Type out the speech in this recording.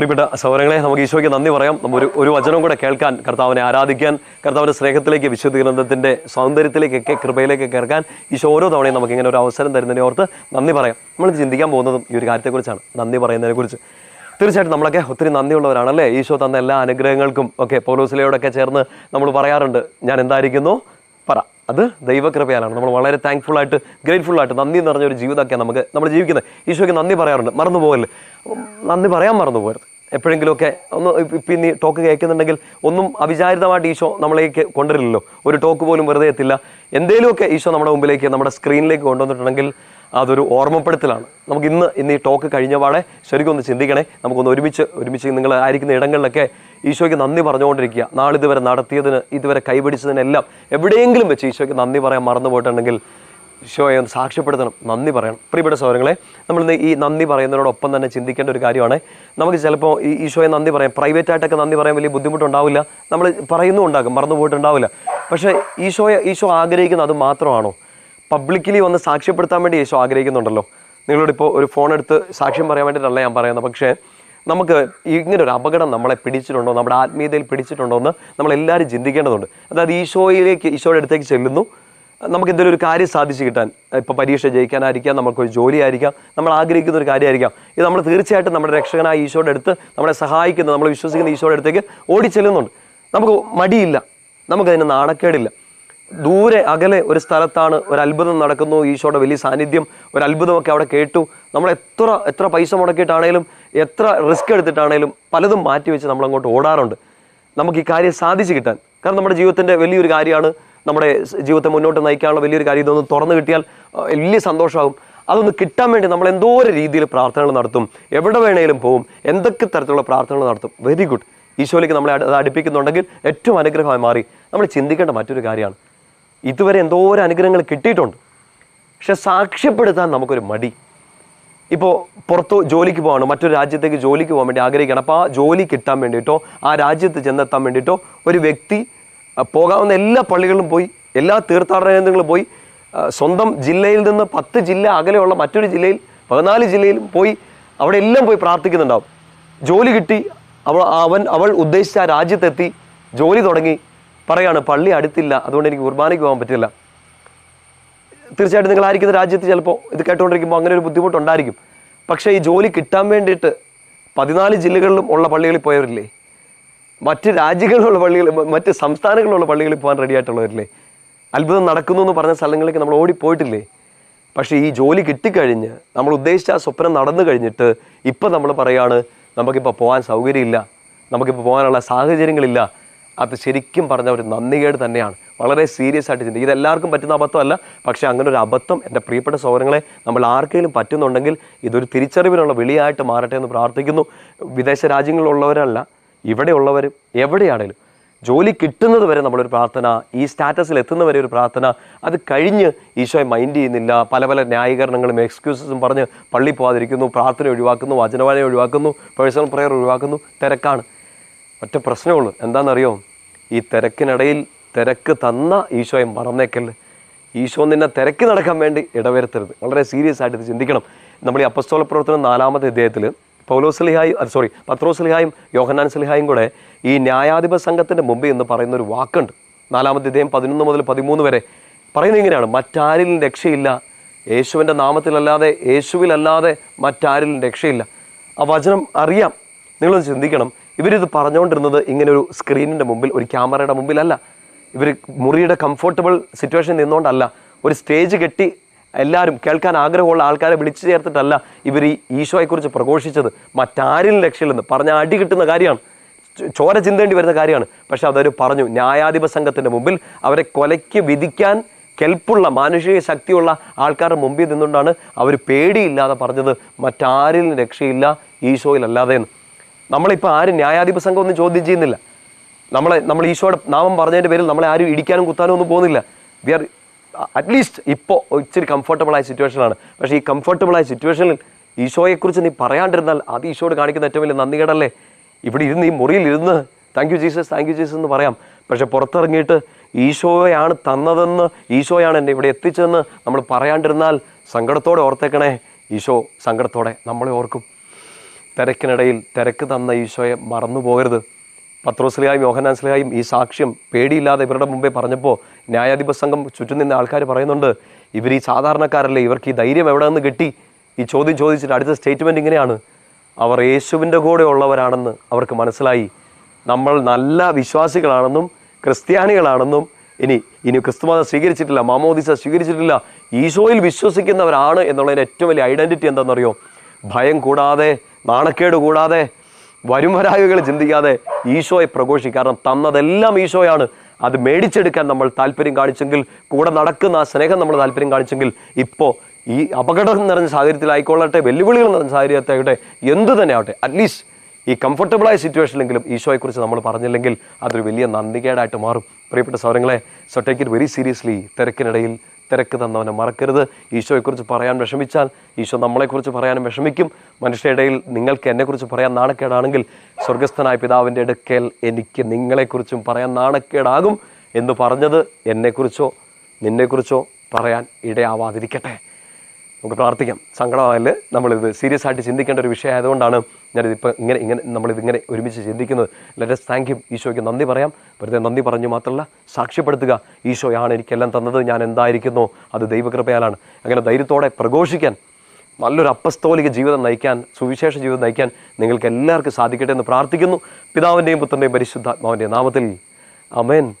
പ്രിയപ്പെട്ട സൗരങ്ങളെ നമുക്ക് ഈശോയ്ക്ക് നന്ദി പറയാം. നമ്മൾ ഒരു ഒരു വചനം കൂടെ കേൾക്കാൻ കർത്താവിനെ ആരാധിക്കാൻ കർത്താവിന്റെ സ്നേഹത്തിലേക്ക് വിശുദ്ധ ഗ്രന്ഥത്തിന്റെ സൗന്ദര്യത്തിലേക്കൊക്കെ കൃപയിലേക്ക് കേൾക്കാൻ ഈശോ ഓരോ തവണയും നമുക്ക് ഇങ്ങനെ ഒരു അവസരം തരുന്നതിനെ ഓർത്ത് നന്ദി പറയാം. നമ്മൾ ചിന്തിക്കാൻ പോകുന്നതും ഈ ഒരു കാര്യത്തെക്കുറിച്ചാണ്. നന്ദി പറയുന്നതിനെക്കുറിച്ച്. തീർച്ചയായിട്ടും നമ്മളൊക്കെ ഒത്തിരി നന്ദിയുള്ളവരാണല്ലേ? ഈശോ തന്ന എല്ലാ അനുഗ്രഹങ്ങൾക്കും ഒക്കെ പൗലോസിലയോടൊക്കെ ചേർന്ന് നമ്മൾ പറയാറുണ്ട് ഞാൻ എന്തായിരിക്കുന്നു? അത് ദൈവകൃപയാലാണ്. നമ്മൾ വളരെ താങ്ക്ഫുൾ ആയിട്ട് ഗ്രേറ്റ്ഫുൾ ആയിട്ട് നന്ദി നിറഞ്ഞ ഒരു ജീവിതമൊക്കെയാണ് നമുക്ക് നമ്മൾ ജീവിക്കുന്നത്. ഈശോയ്ക്ക് നന്ദി പറയാറുണ്ട്. മറന്നു പോകല്ലേ നന്ദി പറയാൻ മറന്നു പോകരുത്. എപ്പോഴെങ്കിലുമൊക്കെ ഒന്ന് ഇപ്പം ഇനി ടോക്ക് കേൾക്കുന്നുണ്ടെങ്കിൽ ഒന്നും അവിചാരിതമായിട്ട് ഈശോ നമ്മളേക്ക് കൊണ്ടുവരില്ലല്ലോ. ഒരു ടോക്ക് പോലും വെറുതെ എത്തില്ല. എന്തെങ്കിലുമൊക്കെ ഈശോ നമ്മുടെ മുമ്പിലേക്ക് നമ്മുടെ സ്ക്രീനിലേക്ക് കൊണ്ടുവന്നിട്ടുണ്ടെങ്കിൽ അതൊരു ഓർമ്മപ്പെടുത്തലാണ്. നമുക്ക് ഇന്ന് ഇന്ന് ഈ ടോക്ക് കഴിഞ്ഞ പാടെ ശരിക്കും ഒന്ന് ചിന്തിക്കണേ. നമുക്കൊന്ന് ഒരുമിച്ച് ഒരുമിച്ച് നിങ്ങൾ ആയിരിക്കുന്ന ഇടങ്ങളിലൊക്കെ ഈശോയ്ക്ക് നന്ദി പറഞ്ഞുകൊണ്ടിരിക്കുക. നാളിതുവരെ നടത്തിയതിന് ഇതുവരെ കൈപിടിച്ചതിനെല്ലാം എവിടെയെങ്കിലും വെച്ച് ഈശോയ്ക്ക് നന്ദി പറയാൻ മറന്നു പോയിട്ടുണ്ടെങ്കിൽ ഈശോയെ ഒന്ന് സാക്ഷ്യപ്പെടുത്തണം. നന്ദി പറയണം. പ്രിയപ്പെട്ട സഹോദരങ്ങളെ നമ്മൾ ഇന്ന് ഈ നന്ദി പറയുന്നതിനോടൊപ്പം തന്നെ ചിന്തിക്കേണ്ട ഒരു കാര്യമാണ്. നമുക്ക് ചിലപ്പോൾ ഈ ഈശോയെ നന്ദി പറയാം. പ്രൈവറ്റ് ആയിട്ടൊക്കെ നന്ദി പറയാൻ വലിയ ബുദ്ധിമുട്ടുണ്ടാവില്ല. നമ്മൾ പറയുന്നും ഉണ്ടാകും മറന്നു പോയിട്ടുണ്ടാവില്ല പക്ഷേ ഈശോയെ ഈശോ ആഗ്രഹിക്കുന്നത് അത് മാത്രമാണോ? പബ്ലിക്കലി വന്ന് സാക്ഷ്യപ്പെടുത്താൻ വേണ്ടി യേശു ആഗ്രഹിക്കുന്നുണ്ടല്ലോ. നിങ്ങളോട് ഇപ്പോൾ ഒരു ഫോൺ എടുത്ത് സാക്ഷ്യം പറയാൻ വേണ്ടിയിട്ടല്ല ഞാൻ പറയുന്നത്. പക്ഷേ നമുക്ക് ഇങ്ങനെ ഒരു അപകടം നമ്മളെ പിടിച്ചിട്ടുണ്ടോ? നമ്മുടെ ആത്മീയതയിൽ പിടിച്ചിട്ടുണ്ടോ എന്ന് നമ്മളെല്ലാവരും ചിന്തിക്കേണ്ടതുണ്ട്. അതായത് ഈശോയിലേക്ക് ഈശോയുടെ അടുത്തേക്ക് ചെല്ലുന്നു. നമുക്ക് എന്തെങ്കിലും ഒരു കാര്യം സാധിച്ചു കിട്ടാൻ ഇപ്പോൾ പരീക്ഷ ജയിക്കാനായിരിക്കാം നമുക്കൊരു ജോലിയായിരിക്കാം നമ്മൾ ആഗ്രഹിക്കുന്ന ഒരു കാര്യമായിരിക്കാം. ഇത് നമ്മൾ തീർച്ചയായിട്ടും നമ്മുടെ രക്ഷകനായ ഈശോയുടെ അടുത്ത് നമ്മളെ സഹായിക്കുന്ന. നമ്മൾ വിശ്വസിക്കുന്ന ഈശോയുടെ അടുത്തേക്ക് ഓടിച്ചെല്ലുന്നുണ്ട്. നമുക്ക് മടിയില്ല. നമുക്കതിന് നാണക്കേടില്ല. ദൂരെ അകലെ ഒരു സ്ഥലത്താണ് ഒരു അത്ഭുതം നടക്കുന്നു. ഈശോയുടെ വലിയ സാന്നിധ്യം ഒരു അത്ഭുതമൊക്കെ അവിടെ കേട്ടു. നമ്മൾ എത്ര എത്ര പൈസ മുടക്കിയിട്ടാണേലും എത്ര റിസ്ക് എടുത്തിട്ടാണേലും പലതും മാറ്റി വെച്ച് നമ്മൾ അങ്ങോട്ട് ഓടാറുണ്ട്. നമുക്ക് ഈ കാര്യം സാധിച്ചു കിട്ടാൻ. കാരണം നമ്മുടെ ജീവിതത്തിന്റെ വലിയൊരു കാര്യമാണ് നമ്മുടെ ജീവിതത്തെ മുന്നോട്ട് നയിക്കാനുള്ള വലിയൊരു കാര്യം. ഇതൊന്ന് തുറന്നു കിട്ടിയാൽ വലിയ സന്തോഷമാകും. അതൊന്ന് കിട്ടാൻ വേണ്ടി നമ്മൾ എന്തോ ഒരു രീതിയിൽ പ്രാർത്ഥനകൾ നടത്തും. എവിടെ വേണേലും പോവും. എന്തൊക്കെ തരത്തിലുള്ള പ്രാർത്ഥനകൾ നടത്തും. വെരി ഗുഡ് ഈശോയിലേക്ക് നമ്മളെ അത് അടുപ്പിക്കുന്നുണ്ടെങ്കിൽ ഏറ്റവും അനുഗ്രഹമായി മാറി. നമ്മൾ ചിന്തിക്കേണ്ട മറ്റൊരു കാര്യമാണ്. ഇതുവരെ എന്തോ ഒരു അനുഗ്രഹങ്ങൾ കിട്ടിയിട്ടുണ്ട്. പക്ഷെ സാക്ഷ്യപ്പെടുത്താൻ നമുക്കൊരു മടി. ഇപ്പോൾ പുറത്ത് ജോലിക്ക് പോകണം മറ്റൊരു രാജ്യത്തേക്ക് ജോലിക്ക് പോകാൻ വേണ്ടി ആഗ്രഹിക്കണം അപ്പോൾ ആ ജോലി കിട്ടാൻ വേണ്ടിയിട്ടോ ആ രാജ്യത്ത് ചെന്നെത്താൻ വേണ്ടിയിട്ടോ ഒരു വ്യക്തി പോകാവുന്ന എല്ലാ പള്ളികളിലും പോയി എല്ലാ തീർത്ഥാടന കേന്ദ്രങ്ങളും പോയി സ്വന്തം ജില്ലയിൽ നിന്ന് പത്ത് ജില്ല അകലെയുള്ള മറ്റൊരു ജില്ലയിൽ പതിനാല് ജില്ലയിലും പോയി അവിടെ എല്ലാം പോയി പ്രാർത്ഥിക്കുന്നുണ്ടാവും. ജോലി കിട്ടി അവൾ അവൻ അവൾ ഉദ്ദേശിച്ച ആ രാജ്യത്തെത്തി ജോലി തുടങ്ങി പറയാണ് പള്ളി അടുത്തില്ല അതുകൊണ്ട് എനിക്ക് കുർബാനയ്ക്ക് പോകാൻ പറ്റില്ല. തീർച്ചയായിട്ടും നിങ്ങൾ ആയിരിക്കുന്ന രാജ്യത്ത് ചിലപ്പോൾ ഇത് കേട്ടുകൊണ്ടിരിക്കുമ്പോൾ അങ്ങനെ ഒരു ബുദ്ധിമുട്ടുണ്ടായിരിക്കും. പക്ഷേ ഈ ജോലി കിട്ടാൻ വേണ്ടിയിട്ട് പതിനാല് ജില്ലകളിലും ഉള്ള പള്ളികളിൽ പോയവരില്ലേ? മറ്റ് രാജ്യങ്ങളിലുള്ള പള്ളികൾ മറ്റ് സംസ്ഥാനങ്ങളിലുള്ള പള്ളികളിൽ പോകാൻ റെഡി ആയിട്ടുള്ളവരില്ലേ? അത്ഭുതം നടക്കുന്നു എന്ന് പറഞ്ഞ സ്ഥലങ്ങളിലേക്ക് നമ്മൾ ഓടിപ്പോയിട്ടില്ലേ പക്ഷേ ഈ ജോലി കിട്ടിക്കഴിഞ്ഞ് നമ്മൾ ഉദ്ദേശിച്ച ആ സ്വപ്നം നടന്നു കഴിഞ്ഞിട്ട് ഇപ്പം നമ്മൾ പറയാണ് നമുക്കിപ്പോൾ പോകാൻ സൗകര്യമില്ല നമുക്കിപ്പോൾ പോകാനുള്ള സാഹചര്യങ്ങളില്ല അത് ശരിക്കും പറഞ്ഞ ഒരു നന്ദികേട് തന്നെയാണ്. വളരെ സീരിയസ് ആയിട്ട് ചിന്തിക്കും ഇത് എല്ലാവർക്കും പറ്റുന്ന അബദ്ധമല്ല പക്ഷേ അങ്ങനെ ഒരു അബദ്ധം എന്റെ പ്രിയപ്പെട്ട സൗകര്യങ്ങളെ നമ്മൾ ആർക്കെങ്കിലും പറ്റുന്നുണ്ടെങ്കിൽ ഇതൊരു തിരിച്ചറിവിനുള്ള വിളിയായിട്ട് മാറട്ടെ എന്ന് പ്രാർത്ഥിക്കുന്നു. വിദേശ രാജ്യങ്ങളിലുള്ളവരല്ല ഇവിടെയുള്ളവരും എവിടെയാണേലും ജോലി കിട്ടുന്നത് വരെ നമ്മളൊരു പ്രാർത്ഥന ഈ സ്റ്റാറ്റസിൽ എത്തുന്നവരെ ഒരു പ്രാർത്ഥന അത് കഴിഞ്ഞ് ഈശോയെ മൈൻഡ് ചെയ്യുന്നില്ല പല പല ന്യായീകരണങ്ങളും എക്സ്ക്യൂസസും പറഞ്ഞ് പള്ളി പോകാതിരിക്കുന്നു പ്രാർത്ഥന ഒഴിവാക്കുന്നു വചനവാഴ ഒഴിവാക്കുന്നു പേഴ്സണൽ പ്രെയർ ഒഴിവാക്കുന്നു തിരക്കാണ്. ഒറ്റ പ്രശ്നമുള്ളൂ എന്താണെന്നറിയോ? ഈ തിരക്കിനിടയിൽ തിരക്ക് തന്ന ഈശോയെ മറന്നേക്കല്ല് ഈശോ നിന്നെ തിരക്കി നടക്കാൻ വേണ്ടി ഇടവരുത്തരുത്. വളരെ സീരിയസ് ആയിട്ട് ഇത് ചിന്തിക്കണം. നമ്മൾ ഈ അപ്പസ്തോല പ്രവർത്തനം നാലാമത്തെ അധ്യായത്തിൽ പൗലോസ്ലിഹായും സോറി പത്രോസ്ലിഹായും യോഹനാൻ സ്ലിഹായും കൂടെ ഈ ന്യായാധിപ സംഘത്തിന്റെ മുമ്പിൽ എന്ന് പറയുന്ന ഒരു വാക്കുണ്ട്. നാലാമത്തെ അദ്ദേഹം പതിനൊന്ന് മുതൽ പതിമൂന്ന് വരെ പറയുന്നത് ഇങ്ങനെയാണ്. മറ്റാരിലും രക്ഷയില്ല. യേശുവിന്റെ നാമത്തിലല്ലാതെ യേശുവിലല്ലാതെ മറ്റാരിലും രക്ഷയില്ല. ആ വചനം അറിയാം. നിങ്ങളൊന്ന് ചിന്തിക്കണം. ഇവരിത് പറഞ്ഞുകൊണ്ടിരുന്നത് ഇങ്ങനെ ഒരു സ്ക്രീനിന്റെ മുമ്പിൽ ഒരു ക്യാമറയുടെ മുമ്പിലല്ല. ഇവർ മുറിയുടെ കംഫർട്ടബിൾ സിറ്റുവേഷൻ നിന്നുകൊണ്ടല്ല ഒരു സ്റ്റേജ് കെട്ടി എല്ലാവരും കേൾക്കാൻ ആഗ്രഹമുള്ള ആൾക്കാരെ വിളിച്ചു ചേർത്തിട്ടല്ല ഇവർ ഈ ഈശോയെക്കുറിച്ച് പ്രഘോഷിച്ചത്. മറ്റാരിലും രക്ഷയില്ലെന്ന് പറഞ്ഞ അടി കിട്ടുന്ന കാര്യമാണ്. ചോര ചിന്തേണ്ടി വരുന്ന കാര്യമാണ്. പക്ഷെ അതവർ പറഞ്ഞു ന്യായാധിപ സംഘത്തിന്റെ മുമ്പിൽ അവരെ കൊലയ്ക്ക് വിധിക്കാൻ കെൽപ്പുള്ള മാനുഷിക ശക്തിയുള്ള ആൾക്കാരുടെ മുമ്പിൽ നിന്നുകൊണ്ടാണ് അവർ പേടിയില്ലാതെ പറഞ്ഞത്. മറ്റാരിലും രക്ഷയില്ല ഈശോയിലല്ലാതെ എന്ന്. നമ്മളിപ്പോൾ ആരും ന്യായാധിപ സംഘം ഒന്നും ചോദ്യം ചെയ്യുന്നില്ല. നമ്മളെ നമ്മൾ ഈശോയുടെ നാമം പറഞ്ഞതിന്റെ പേരിൽ നമ്മളെ ആരും ഇടിക്കാനും കുത്താനും ഒന്നും പോകുന്നില്ല. വി ആർ അറ്റ്ലീസ്റ്റ് ഇപ്പോൾ ഇച്ചിരി കംഫർട്ടബിൾ ആയ സിറ്റുവേഷനാണ് പക്ഷേ ഈ കംഫർട്ടബിൾ ആയ സിറ്റുവേഷനിൽ ഈശോയെക്കുറിച്ച് നീ പറയാണ്ടിരുന്നാൽ അത് ഈശോയോട് കാണിക്കുന്ന ഏറ്റവും വലിയ നന്ദികേടല്ലേ? ഇവിടെ ഇരുന്ന് ഈ മുറിയിൽ ഇരുന്ന് thank you Jesus thank you Jesus എന്ന് പറയാം. പക്ഷെ പുറത്തിറങ്ങിയിട്ട് ഈശോയാണ് തന്നതെന്ന് ഈശോയാണ് എന്നെ ഇവിടെ എത്തിച്ചതെന്ന് നമ്മൾ പറയാണ്ടിരുന്നാൽ സങ്കടത്തോടെ ഓർത്തേക്കണേ. ഈശോ സങ്കടത്തോടെ നമ്മളെ ഓർക്കും. തിരക്കിനിടയിൽ തിരക്ക് തന്ന ഈശോയെ മറന്നു പോകരുത് യോഹനാൻസ്ലിഹായും ഈ സാക്ഷ്യം പേടിയില്ലാതെ ഇവരുടെ മുമ്പേ പറഞ്ഞപ്പോൾ ന്യായാധിപ സംഘം ചുറ്റും നിന്ന ആൾക്കാർ പറയുന്നുണ്ട് ഇവർ ഈ സാധാരണക്കാരല്ലേ ഇവർക്ക് ഈ ധൈര്യം എവിടെ നിന്ന് കിട്ടി? ഈ ചോദ്യം ചോദിച്ചിട്ട് അടുത്ത സ്റ്റേറ്റ്മെന്റ് ഇങ്ങനെയാണ്. അവർ യേശുവിന്റെ കൂടെ ഉള്ളവരാണെന്ന് അവർക്ക് മനസ്സിലായി. നമ്മൾ നല്ല വിശ്വാസികളാണെന്നും ക്രിസ്ത്യാനികളാണെന്നും ഇനി ഇനി ക്രിസ്തുമത സ്വീകരിച്ചിട്ടില്ല മാമോദിസ സ്വീകരിച്ചിട്ടില്ല ഈശോയിൽ വിശ്വസിക്കുന്നവരാണ് എന്നുള്ളതിന്റെ ഏറ്റവും വലിയ ഐഡന്റിറ്റി എന്താണെന്നറിയോ? ഭയം കൂടാതെ നാണക്കേട് കൂടാതെ വരുംവരായുകൾ ചിന്തിക്കാതെ ഈശോയെ പ്രഘോഷിക്കും. കാരണം തന്നതെല്ലാം ഈശോയാണ്. അത് മേടിച്ചെടുക്കാൻ നമ്മൾ താല്പര്യം കാണിച്ചെങ്കിൽ കൂടെ നടക്കുന്ന ആ സ്നേഹം നമ്മൾ താല്പര്യം കാണിച്ചെങ്കിൽ ഇപ്പോൾ ഈ അപകടം നിറഞ്ഞ സാഹചര്യത്തിലായിക്കൊള്ളട്ടെ വെല്ലുവിളികൾ നിറഞ്ഞ സാഹചര്യത്തെ എന്ത് തന്നെ ആവട്ടെ അറ്റ്ലീസ്റ്റ് ഈ കംഫർട്ടബിളായ സിറ്റുവേഷനിലെങ്കിലും ഈശോയെക്കുറിച്ച് നമ്മൾ പറഞ്ഞില്ലെങ്കിൽ അതൊരു വലിയ നന്ദികേടായിട്ട് മാറും. പ്രിയപ്പെട്ട സൗരങ്ങളെ so take it very seriously തിരക്കിനിടയിൽ തിരക്ക് തന്നവനെ മറക്കരുത്. ഈശോയെക്കുറിച്ച് പറയാൻ വിഷമിച്ചാൽ ഈശോ നമ്മളെക്കുറിച്ച് പറയാനും വിഷമിക്കും. മനുഷ്യരുടെ ഇടയിൽ നിങ്ങൾക്ക് എന്നെക്കുറിച്ച് പറയാൻ നാണക്കേടാണെങ്കിൽ സ്വർഗസ്ഥനായ പിതാവിന്റെ അടുക്കൽ എനിക്ക് നിങ്ങളെക്കുറിച്ചും പറയാൻ നാണക്കേടാകും എന്ന് പറഞ്ഞത് എന്നെക്കുറിച്ചോ നിന്നെക്കുറിച്ചോ പറയാൻ ഇടയാവാതിരിക്കട്ടെ. നമുക്ക് പ്രാർത്ഥിക്കാം. സങ്കടമായാൽ നമ്മളിത് സീരിയസ് ആയിട്ട് ചിന്തിക്കേണ്ട ഒരു വിഷയം ആയതുകൊണ്ടാണ് ഞാനിതിപ്പോൾ ഇങ്ങനെ ഇങ്ങനെ നമ്മളിതിങ്ങനെ ഒരുമിച്ച് ചിന്തിക്കുന്നത്. ലെറ്റസ് താങ്ക് യു ഈശോയ്ക്ക് നന്ദി പറയാം. വെറുതെ നന്ദി പറഞ്ഞു മാത്രമല്ല സാക്ഷ്യപ്പെടുത്തുക. ഈശോയാണ് എനിക്കെല്ലാം തന്നത്. ഞാൻ എന്തായിരിക്കുന്നു? അത് ദൈവകൃപയാലാണ്. അങ്ങനെ ധൈര്യത്തോടെ പ്രഘോഷിക്കാൻ നല്ലൊരു അപ്പസ്തോലിക ജീവിതം നയിക്കാൻ സുവിശേഷ ജീവിതം നയിക്കാൻ നിങ്ങൾക്ക് എല്ലാവർക്കും സാധിക്കട്ടെ എന്ന് പ്രാർത്ഥിക്കുന്നു. പിതാവിന്റെയും പുത്രന്റെയും പരിശുദ്ധാത്മാവിന്റെയും നാമത്തിൽ. അമേൻ